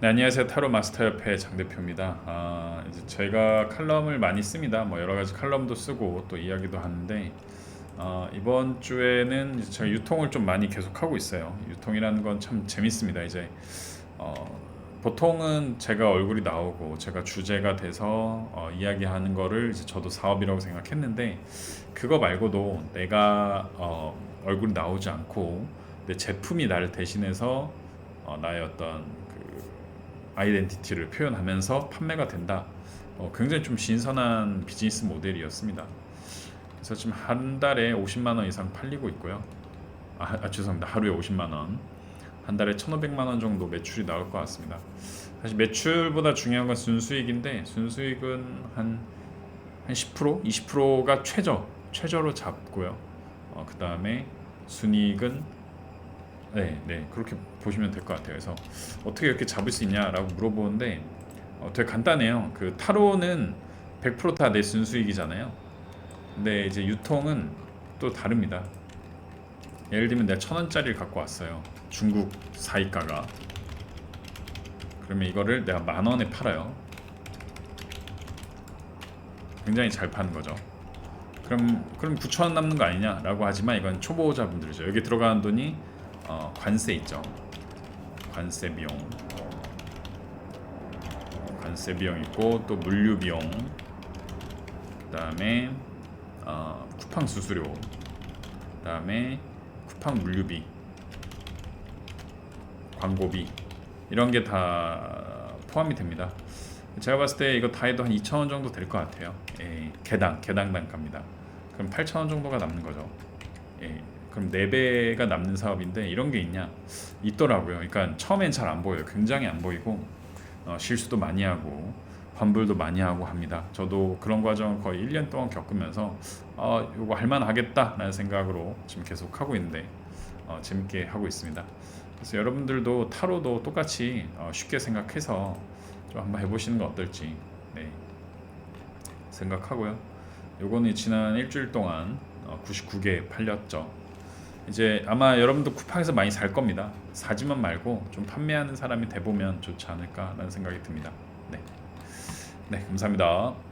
네, 안녕하세요. 타로 마스터 협회 장 대표입니다. 아, 이제 제가 칼럼을 많이 씁니다. 뭐 여러 가지 칼럼도 쓰고 또 이야기도 하는데 어, 이번 주에는 제가 유통을 좀 많이 계속 하고 있어요. 유통이라는 건 참 재밌습니다. 이제 어, 보통은 제가 얼굴이 나오고 제가 주제가 돼서 어, 이야기하는 거를 이제 저도 사업이라고 생각했는데 그거 말고도 내가 어, 얼굴이 나오지 않고 내 제품이 나를 대신해서 어, 나의 어떤 그 아이덴티티를 표현하면서 판매가 된다. 어, 굉장히 좀 신선한 비즈니스 모델이었습니다. 그래서 지금 한 달에 50만 원 이상 팔리고 있고요. 아, 아 죄송합니다. 하루에 50만 원. 한 달에 1,500만 원 정도 매출이 나올 것 같습니다. 사실 매출보다 중요한 건 순수익인데 순수익은 한, 한 10%, 20%가 최저, 최저로 잡고요. 어, 그 다음에 순이익은 네, 네 그렇게 보시면 될 것 같아요. 그래서 어떻게 이렇게 잡을 수 있냐라고 물어보는데 어, 되게 간단해요. 그 타로는 100%다 내 순수익이잖아요. 근데 이제 유통은 또 다릅니다. 예를 들면 내가 천 원짜리를 갖고 왔어요. 중국 사이가가. 그러면 이거를 내가 만 원에 팔아요. 굉장히 잘 파는 거죠. 그럼 그럼 9천 원 남는 거 아니냐라고 하지만 이건 초보자분들이죠. 여기 들어가는 돈이 어, 관세 있죠. 관세 비용, 관세 비용 있고 또 물류 비용, 그다음에 어, 쿠팡 수수료, 그다음에 쿠팡 물류비, 광고비 이런 게 다 포함이 됩니다. 제가 봤을 때 이거 다 해도 한 2,000원 정도 될 것 같아요. 예, 개당 개당 단가입니다. 그럼 8,000원 정도가 남는 거죠. 예, 그럼 4배가 남는 사업인데 이런 게 있냐? 있더라고요. 그러니까 처음엔 잘 안 보여요. 굉장히 안 보이고 어, 실수도 많이 하고 환불도 많이 하고 합니다. 저도 그런 과정 거의 1년 동안 겪으면서 아, 이거 할만하겠다라는 생각으로 지금 계속 하고 있는데 어, 재밌게 하고 있습니다. 그래서 여러분들도 타로도 똑같이 어, 쉽게 생각해서 좀 한번 해보시는 거 어떨지 네, 생각하고요. 요거는 지난 일주일 동안 어, 99개 팔렸죠. 이제 아마 여러분도 쿠팡에서 많이 살 겁니다. 사지만 말고 좀 판매하는 사람이 돼보면 좋지 않을까라는 생각이 듭니다. 네, 네 감사합니다.